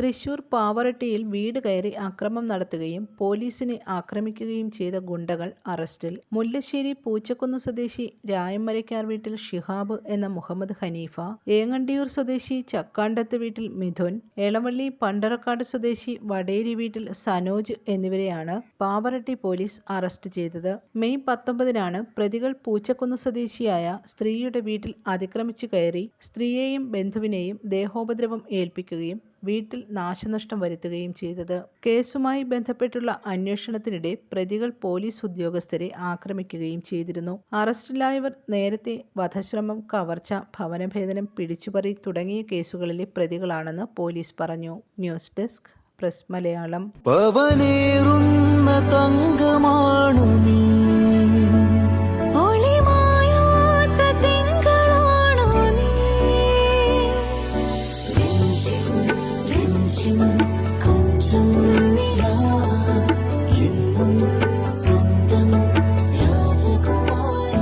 തൃശൂർ പാവറട്ടിയിൽ വീട് കയറി അക്രമം നടത്തുകയും പോലീസിനെ ആക്രമിക്കുകയും ചെയ്ത ഗുണ്ടകൾ അറസ്റ്റിൽ. മുല്ലശ്ശേരി പൂച്ചക്കുന്ന് സ്വദേശി രായമരയ്ക്കാർ വീട്ടിൽ ഷിഹാബ് എന്ന മുഹമ്മദ് ഹനീഫ. ഏങ്ങണ്ടിയൂർ സ്വദേശി ചക്കാണ്ടത്ത് വീട്ടിൽ മിഥുൻ. എളവള്ളി പണ്ടറക്കാട് സ്വദേശി വടേരി വീട്ടിൽ സനോജ് എന്നിവരെയാണ് പാവറട്ടി പോലീസ് അറസ്റ്റ് ചെയ്തത്. മെയ് പത്തൊമ്പതിനാണ് പ്രതികൾ പൂച്ചക്കുന്ന് സ്വദേശിയായ സ്ത്രീയുടെ വീട്ടിൽ അതിക്രമിച്ചു കയറി. സ്ത്രീയെയും ബന്ധുവിനെയും ദേഹോപദ്രവം ഏൽപ്പിക്കുകയും വീട്ടിൽ നാശനഷ്ടം വരുത്തുകയും ചെയ്തത്. കേസുമായി ബന്ധപ്പെട്ടുള്ള അന്വേഷണത്തിനിടെ പ്രതികൾ പോലീസ് ഉദ്യോഗസ്ഥരെ ആക്രമിക്കുകയും ചെയ്തിരുന്നു. അറസ്റ്റിലായവർ നേരത്തെ വധശ്രമം കവർച്ച ഭവനഭേദനം പിടിച്ചുപറി തുടങ്ങിയ കേസുകളിലെ പ്രതികളാണെന്ന് പോലീസ് പറഞ്ഞു. News desk press Malayalam.